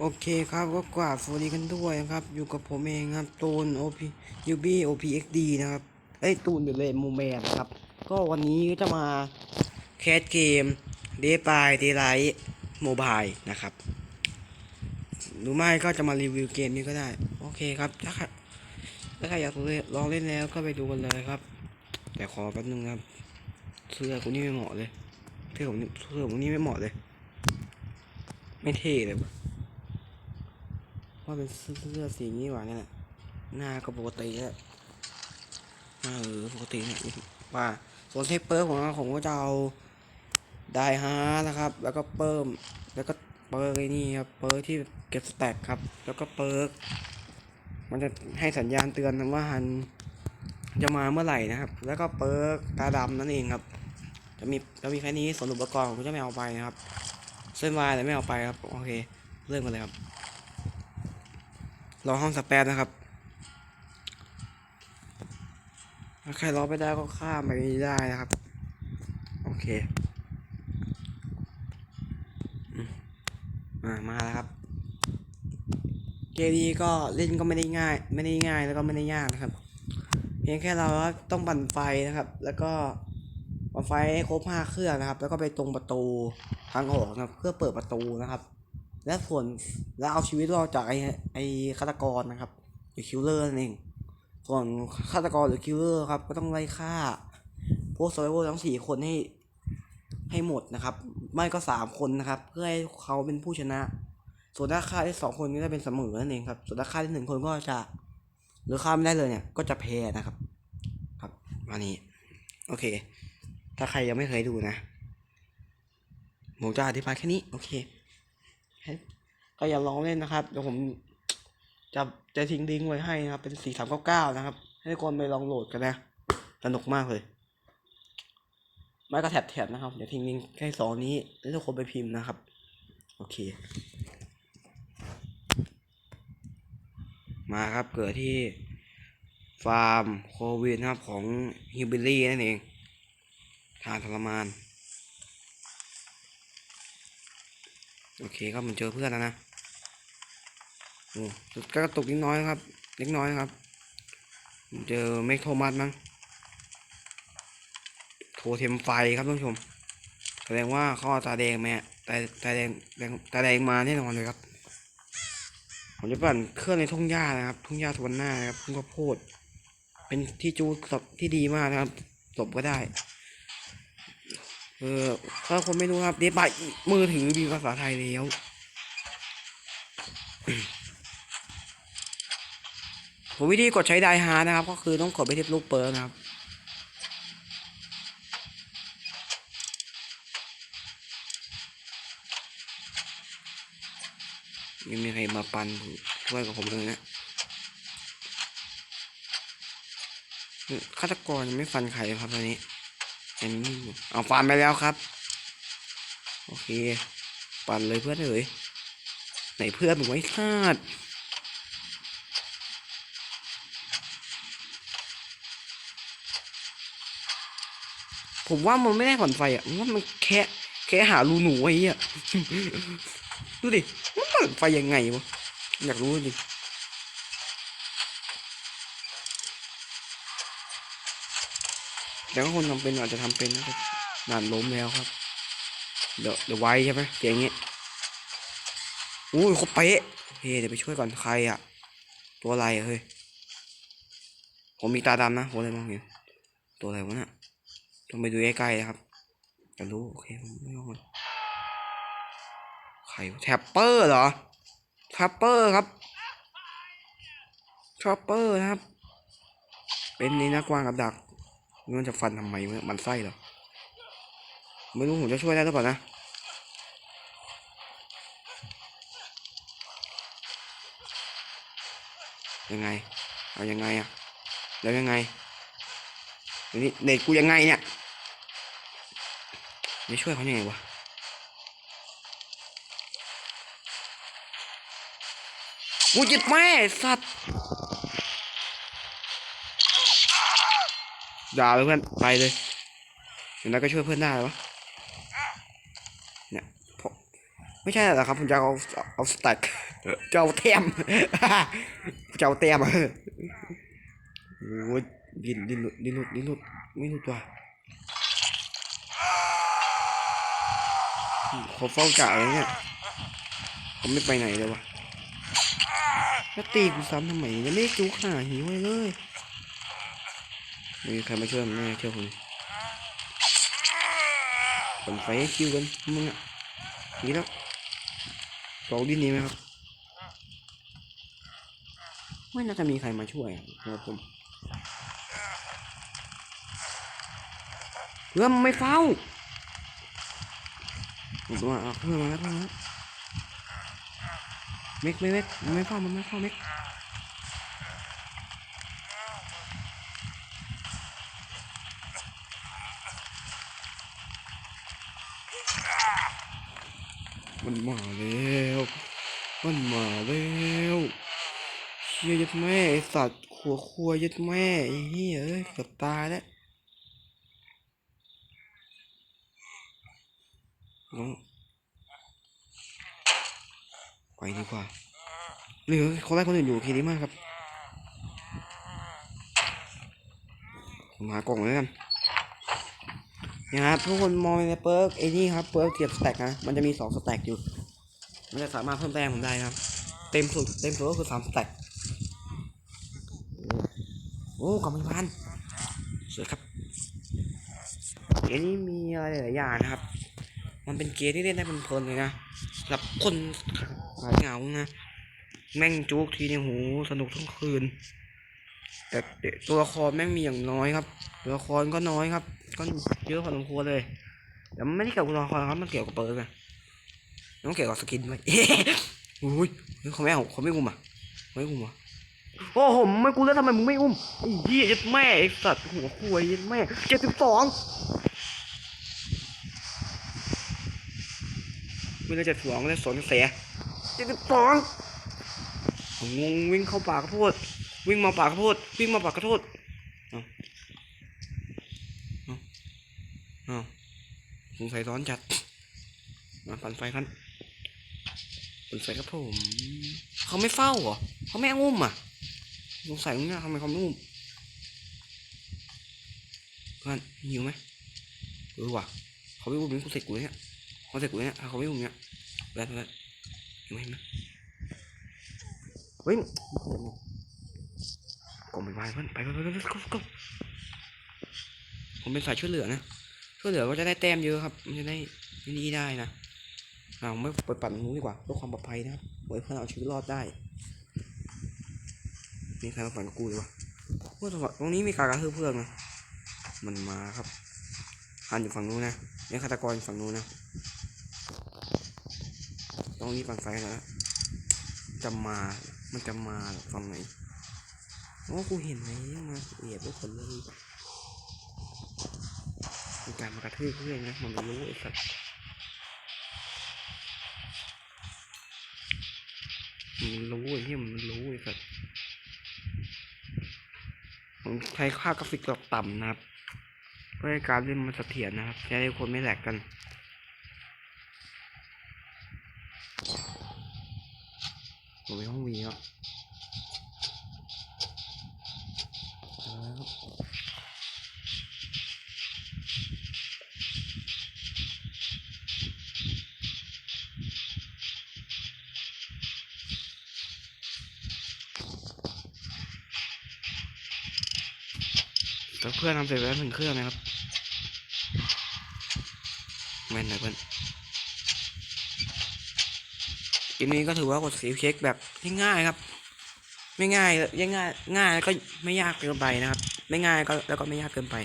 โอเคครับก็กราบสวัสดีกันด้วยนะครับ อยู่กับผมเองครับตูน OP UB OPXD นะครับเอ้ตูนเดอะเลนมูแมนครับ ก็วันนี้ก็จะมาแคสเกม Day by Daylight Mobile นะครับ หรือไม่ก็จะมารีวิวเกมนี้ก็ได้ โอเคครับ ถ้าใครถ้าใครอยากลองเล่นแล้วก็ไปดูกันเลยครับ แต่ขอแป๊บนึงครับ เสื้อกูนี่ไม่เหมาะเลยเสื้อผมนี่เสื้อผมนี่ไม่เหมาะเลย ไม่เท่เลย ว่าเป็นเสื้อสีนี้หว่าเนี่ยหน้าก็ปกติแล้วหน้าเออปกติเนี่ยว่าส่วนเทปเปอร์ของเราผมก็จะเอาไดฮาร์นะครับ แล้วก็เพิ่มแล้วก็เปิร์กไอ้นี่ครับเปิร์กที่เก็บสแต็กครับ แล้วก็เปิร์กมันจะให้สัญญาณเตือนว่าฮันจะมาเมื่อไหร่นะครับ แล้วก็เปิร์กตาดำนั่นเองครับ จะมีจะมีแค่นี้ส่วนอุปกรณ์ผมจะไม่เอาไปนะครับ เส้นวายแต่ไม่เอาไปครับ โอเค เริ่มกันเลยครับ รอห้องสแปนนะครับถ้าใครรอไม่ได้ก็ข้ามไปได้นะครับ โอเคมามาแล้วครับเกมนี้ก็เล่นก็ไม่ได้ง่าย ไม่ได้ง่ายแล้วก็ไม่ได้ยากนะครับ เพียงแค่เราต้องปั่นไฟนะครับ แล้วก็ปั่นไฟให้ครบห้าเครื่องนะครับ แล้วก็ไปตรงประตูทางออกนะครับเพื่อเปิดประตูนะครับ และส่วนแล้วเอาชีวิตรอดจากไอ้ไอ้ฆาตกรนะครับหรือคิลเลอร์นั่นเอง ส่วนฆาตกรหรือคิลเลอร์ครับก็ต้องไล่ฆ่า พวก s ซ r v เวอร์ทั้งสี่คนให้ให้หมดนะครับ ไม่ก็สามคนนะครับ เพื่อให้เขาเป็นผู้ชนะ ส่วนถ้าฆ่าได้สองคนก็จะเป็นเสมอนั่นเองครับ ส่วนถ้าฆ่าได้หนึ่งคนก็จะ หรือฆ่าไม่ได้เลยเนี่ย ก็จะแพ้นะครับ ครับอันนี้ โอเค ถ้าใครยังไม่เคยดูนะผมจะอธิบายแค่นี้ โอเค ก็อย่าลองเล่นนะครับเดี๋ยวผมจะจะทิ้งลิงก์ไว้ให้นะครับ เป็นสี่สามเก้าเก้านะครับ ให้ทุกคนไปลองโหลดกันนะสนุกมากเลยไม่ก็แท็บแท็บนะครับ เดี๋ยวทิ้งลิงก์แค่สองนี้แล้วทุกคนไปพิมพ์นะครับ โอเค มาครับเกิดที่ฟาร์มโควิดนะครับของฮิวบิลี่นั่นเองทานทรมาน โอเคครับมันเจอเพื่อนแล้วนะโอ้ก็กระตุกนิดน้อยครับ เล็กน้อยครับผมเจอเมกโทมัสมั้งโทเทมไฟครับท่านผู้ชม แสดงว่าเขาเอตาแดงมาตาตาแดงแดงตาแดงมาแน่นอนเลยครับผมจะปั่นเครื่องในทุ่งหญ้านะครับทุ่งหญ้าทวนหน้านะครับทุ่งข้าวโพดเป็นที่จูศพที่ดีมากนะครับศพก็ได้ เออถ้าคนไม่รู้ครับเดบายมือถือมีภาษาไทยแล้วผมวิธีกดใช้ไดฮาร์นะครับ ก็คือต้องกดไปที่ลูกเปิร์นะครับไม่มีใครมาปันช่วยกับผมเลยนะฆาตกรยังไม่ฟันใครครับตอนนี้ อ็นนี่เอาฟันไปแล้วครับ โอเค ปั่นเลยเพื่อนเอ๋ยไหนเพื่อนมึงไว้คาดผมว่ามันไม่ได้ผ่อนไฟอะผมว่ามันแค่แค่หารูหนูไอ้เหี้ยดูดิมันผ่อนไฟยังไงวะอยากรู้จริง แต่ก็คนทำเป็นอาจจะทำเป็นนะครับนานล้มแล้วครับ เดี๋ยวเดี๋ยวไว้ใช่ไหมเสียงอย่างงี้อุ้ยเขาเป๊ะเฮ้เดี๋ยวไปช่วยก่อนใครอะ ตัวอะไรเฮ้ย ผมมีตาดำนะผมเลยมองเห็น ตัวอะไรวะน่ะต้องไปดูใกล้ๆนะครับจะรู้โอเคผมไม่รู้มันใครแทปเปอร์เหรอแทปเปอร์ครับแทปเปอร์นะครับ เป็นนี่นักวางกับดัก มันจะฟันทำไมมันไส้เหรอไม่รู้ผมจะช่วยได้หรือเปล่านะยังไง เอายังไงอะแล้วยังไงนนี้เด็กกูยังไงเนี่ยจะช่วยเขายังไงวะกูจิตแม่สัตว์ ด่าเลยเพื่อนไปเลยอย่างนั้นก็ช่วยเพื่อนได้วะเนี่ยพอไม่ใช่หรอครับผมจะเอาเอาสแต็กจะเอาเต็มจะเอาเต็มโอ้ยดินดินหลุดดินหลุดดินหลุดไม่หลุดว่ะเขาเฝ้าจ่าเลยเนี่ยผมไม่ไปไหนเลยวะแล้วตีกูซ้ำทำไมยังไม่จุกหาหิวเลย มีใครมาช่วยแน่เชื่อผมผมไฟคิวกันมึงอะนี่แล้วเราดิ้นนี้ไหมครับ ไม่น่าจะมีใครมาช่วยนะครับผมเพื่อนมันไม่เฝ้าผมว่าเอาเพื่อนมาแล้วเพื่อนมาแล้วเม็กเม็กเม็กไม่เฝ้ามันไม่เฝ้าเม็ก มันมาแล้ว มันมาแล้วเชี่ยยัดแม่ไอสัตว์ขัวครัวยัดแม่ไอ้เหี้ยเอ้ยเกือบตายแล้วน้องไปดีกว่าหลือคนแรกคนอื่นอยู่โอเคดีมากครับ มากล่องเลยกัน นี่ครับทุกคนมองในเปิร์กไอ้นี่ครับเปิร์กเก็บสแต็กนะมันจะมีสองสแต็กอยู่ มันจะสามารถเพิ่มแต้มผมได้นะครับ เต็มสุดเต็มสุดก็คือสามสแต็กโอ้กำลังพันสวยครับเกมนี้มีอะไรหลายอย่างนะครับ มันเป็นเกมที่เล่นได้เพลินเลยนะสำหรับคนหายเหงานะแม่งจุกทีเนี่ยโหสนุกทั้งคืน แต่ตัวละครแม่งมีอย่างน้อยครับ ตัวละครก็น้อยครับ ก็เยอะพอสมควรเลยแต่มันไม่ได้เกี่ยวกับตัวละครครับมันเกี่ยวกับเปิร์กอะมันเกี่ยวกับสกินด้วยโอ้ยเขาไม่เอาเขาไม่อุ้มอะไม่อุ้มอะโอ้โหไม่กูแล้วทำไมมึงไม่อุ้มไอ้เหี้ยยัดแม่ไอ้สัตว์หัวคุยยัดแม่เจ็ดสิบสองไม่ได้เจ็ดสิบสองเลยสนเสียเจ็ดสิบสองงงวิ่งเข้าป่ากระโพดวิ่งมาป่ากระโพดวิ่งมาป่ากระโพดเอาเอาเอา สงสัยร้อนจัด มาปั่นไฟกันปั่นไฟครับผม เขาไม่เฝ้าเหรอเขาไม่อุ้มอะสงสัยมึงเนี่ยทำไมเขาไม่อุ้มเพื่อนหิวไหมเออว่ะเขาไม่อุ้มนี่กูเสร็จกูเนี่ยเขาเสร็จกูเนี่ยถ้าเขาไม่อุ้มเนี่ยแบดแบดเห็นไหมเห็นไหมเฮ้ยกล่องไปไปเพื่อนไปไปไปไปไปไปผมเป็นสายช่วยเหลือนะ ช่วยเหลือก็จะได้แต้มเยอะครับ มันจะได้นี่ได้นะเราไม่ไปปั่นนู้นดีกว่าเพื่อความปลอดภัยนะครับไว้เพื่อเอาชีวิตรอดได้มีใครมาปั่นกับกูดีวะเพื่อนตรงนี้มีการกระทืบเพื่อนนะมันมาครับหันอยู่ฝั่งนู้นนะเนี่ยฆาตกรอยฝั่งนู้นนะตรงนี้ปั่นไฟแล้ว จะมา มันจะมาฝั่งไหน โอ้กูเห็นไหมมาเอียดทุกคนเลย การมากระทืบเพื่อนนะมันไม่รู้ไอ้สัตว์มันรู้ไอ้เหี้ยมันรู้ไอ้สัสผมใช้ค่ากราฟิกแบบต่ำนะครับเพื่อให้การเล่นมันเสถียรนะครับจะได้คนไม่แหลกกันผมไปห้องวีครับ แล้วเพื่อนทำเสร็จแล้วหนึ่งเครื่องนะครับแม่นเลยเพื่อนเกมนี้ก็ถือว่ากดสีเช็คแบบง่ายๆครับ ไม่ง่ายยังง่ายง่ายแล้วก็ไม่ยากเกินไปนะครับ ไม่ง่ายก็แล้วก็ไม่ยากเกินไป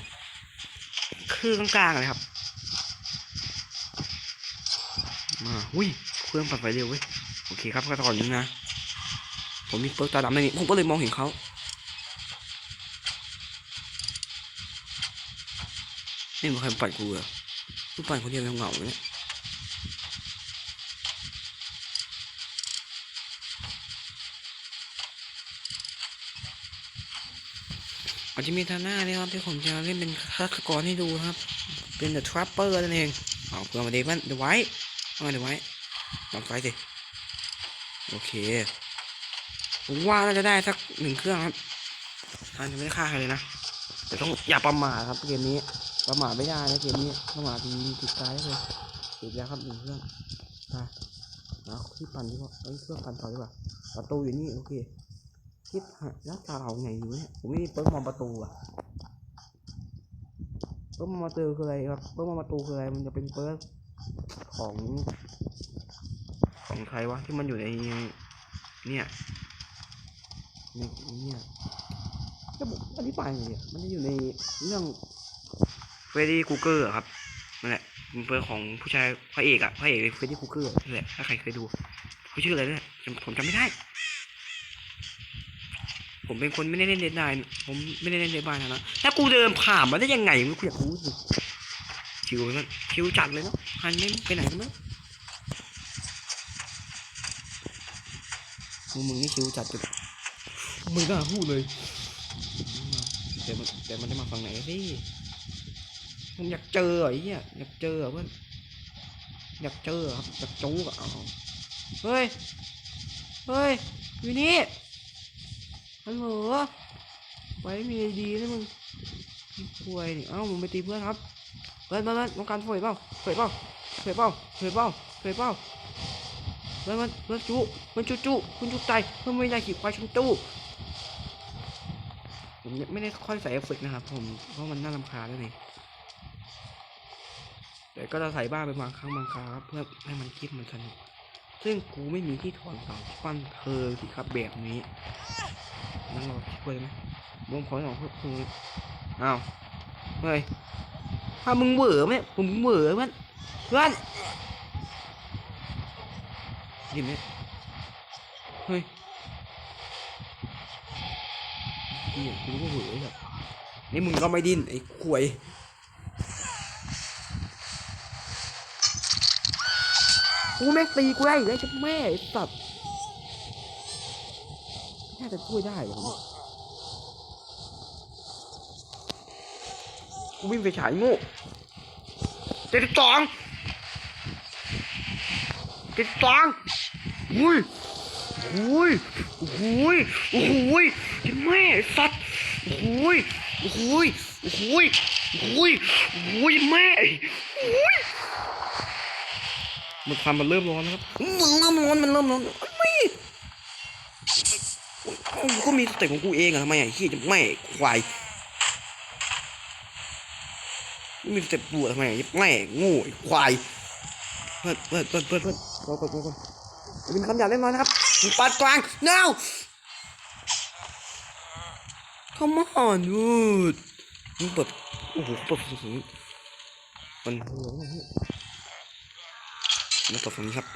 คือกลางๆเลยครับมาอุ้ยเครื่องปัดไฟเร็วเว้ยโอเคครับก็ตอนนี้นะ ผมมีเปิร์กตาดำในนี้ผมก็เลยมองเห็นเขา ไม่มีใครปั่นกูเหรอกูปั่นคนเดียวเหงาเนี่ยอาจจะมีท่าหน้าเนี่ยครับที่ผมจะเล่นเป็นฆาตกรให้ดูนะครับ เป็น The Trapper นั่นเองเอาเพื่อมาดีมันเดียวไว้เอามาเดี๋ยวไว้ลองไฟสิ โอเค ผมว่าน่าจะได้สักหนึ่งเครื่องครับท่านจะไม่ได้ฆ่าใครเลยนะ แต่ต้องอย่าประมาทครับเกมนี้ ประมาทไม่ได้นะเกมนี้ประมาททีติดตายเลยติดแล้วครับหนึ่งเครื่องไปเอาที่ปั่นดีกว่าเอ้เครื่องปั่นต่อดีกว่าประตูอยู่นี่โอเคคิดหาแล้วตาเราไงอยู่เนี่ยผมไม่มีเปิดมองประตูอะเปิดมองประตูคืออะไรครับเปิดมองประตูคืออะไรมันจะเป็นเปิดของ ของใครวะที่มันอยู่ในเนี่ยในเนี่ยจะบอกอธิบายเนี่ยมันจะอยู่ในเรื่อง เฟรดดี้คูเกอร์ครับนั่นแหละเป็นเปิดของผู้ชายพระเอกอะพระเอกเฟรดดี้คูเกอร์นั่นแหละถ้าใครเคยดูเขาชื่ออะไรเนี่ยผมจำไม่ได้ ผมเป็นคนไม่ได้เล่นเดนไดผมไม่ได้เล่นเดนบายนะถ้ากูเดินผ่านมาได้ยังไงไม่กูอยากรู้สิชิวนั่นชิวจัดเลยเนาะฮันไม่ไปไหนกันมั้งมึงมึงนี่ชิวจัดจุดมึงน่าพูดเลยเดี๋ยวมันเดี๋ยวมันจะมาฝั่งไหนสิ ผมอยากเจอไอ้เหี้ยอยากเจอเพื่อนอยากเจอครับอยากจู้กับเฮ้ยเฮ้ยอยู่นี่ฮัลโหลไว้มีดีนะมึงป่วยนี่เอ้ามึงไปตีเพื่อนครับเพื่อนเพื่อนต้องการป่วยเปล่าป่วยเปล่าป่วยเปล่าป่วยเปล่าป่วยเปล่าเพื่อนเพื่อนจุมันจุจุคุณจุใจเพื่อนไม่ได้ขีดควายชนตู้ผมไม่ได้ค่อยใส่เอฟเฟกต์นะครับผมเพราะมันน่ารำคาญแล้วยนี่ แต่ก็จะใส่บ้างเป็นบางครั้งบางคราวครับเพื่อให้มันคลิปมันสนุก ซึ่งกูไม่มีที่ถอนเสาฟันเธอสิครับแบบนี้นั่งรอช่วยไหมมุมขอสองเพื่อนอ้าวเฮ้ยถ้ามึงเหวอไหมผมเหวอมันเพื่อนยินไหมเฮ้ยเฮียกูก็เหวอแบบนี่มึงก็ไม่ดิ้นไอ้ขวย กูแม่งตีกูได้อีกแล้วจะแม่ไอ้สัตว์น่าจะช่วยได้เหรอเนี่ยกูวิ่งไปฉายง่เจ็ดสองเจ็ดสองอุ้ยอุ้ยอุ้ยอุ้ยเจ็ดแม่ไอ้สัตว์อุ้ยอุ้ยอุ้ยอุ้ยอุ้ยแม่อุ้ย มันความมันเริ่มร้อนแล้วครับมันเริ่มร้อนมันเริ่มร้อนไม่ก็มีสเต็ปของกูเองอะทำไมไอ้ขี้จะไม่ควายมีสเต็ปปวดทำไมไม่โง่ควายเปิดเปิดเปิดเปิดเปิดรอก่อนรอก่อนจะเป็นคำหยาบเล็กน้อยนะครับปัดกลาง no come on dude มึงเปิดโอ้โหเปิดฝั่งนี้มันหัว มันหัวมาเปิดฝั่งนี้ครับ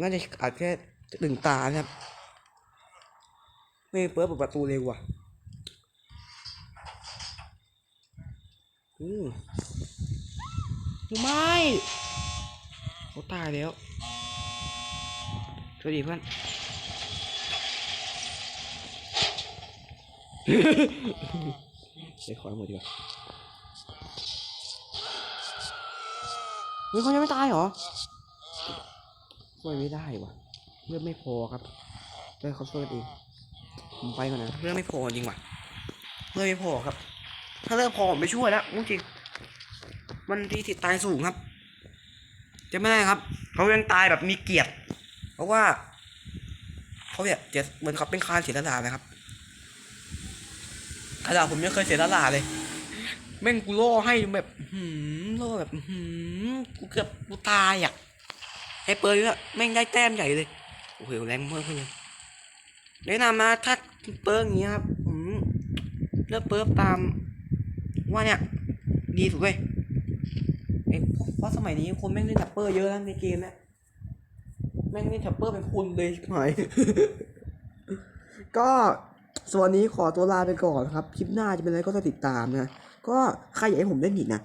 น่าจะอาจแค่ตึงตานะครับ ไม่เปิดเปิดประตูเร็วว่ะอือไม่เขาตายแล้วสวัสดีเพื่อนใช้ขอยหมดดีกว่า เฮ้ยเขายังไม่ตายเหรอช่วยไม่ได้ว่ะเลือดไม่พอครับเลือดเขาช่วยเองผมไปก่อนนะเรื่องไม่พอจริงว่ะเรื่องไม่พอครับ ถ้าเรื่องพอผมไปช่วยแล้วจริงมันทีสิทธิ์ตายสูงครับ จะไม่ได้ครับเขายังตายแบบมีเกียรติ เพราะว่าเขาเนี่ยจะเหมือนเขาเป็นคานเสียสละนะครับขนาดผมยังเคยเสียสละเลยแม่งกูล่อให้แบบ หืมล่อแบบหืมกูเกือบกูตายอะไอเปิร์เนี่ยแม่งได้แต้มใหญ่เลยโอ้โหแรงมากเลยแนะนำนะถ้าเปิร์อย่างนี้ครับผมเลือกเปิร์ตาม ว่าเนี่ย ดีสุดเว้ยเพราะสมัยนี้คนแม่งเล่นทัปเปอร์เยอะนะในเกมเนะแม่งเล่นทัปเปอร์เป็นคุณเลยชิบหายก็ส่วนนี้ขอตัวลาไปก่อนครับ คลิปหน้าจะเป็นอะไรก็ต้องติดตามนะ ก็ใครอยากให้ผมเล่นอีกนะ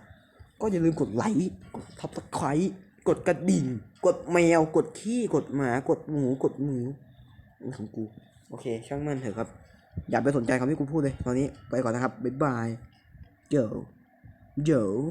ก็อย่าลืมกดไลค์ กดทับสไครต์กดกระดิ่ง กดแมว กดขี้ กดหมา กดหมู กดหมูของกู โอเค ช่างมันเถอะครับ อย่าไปสนใจคำที่กูพูดเลย ตอนนี้ไปก่อนนะครับ บ๊ายบาย เดี๋ยวเดี๋ยว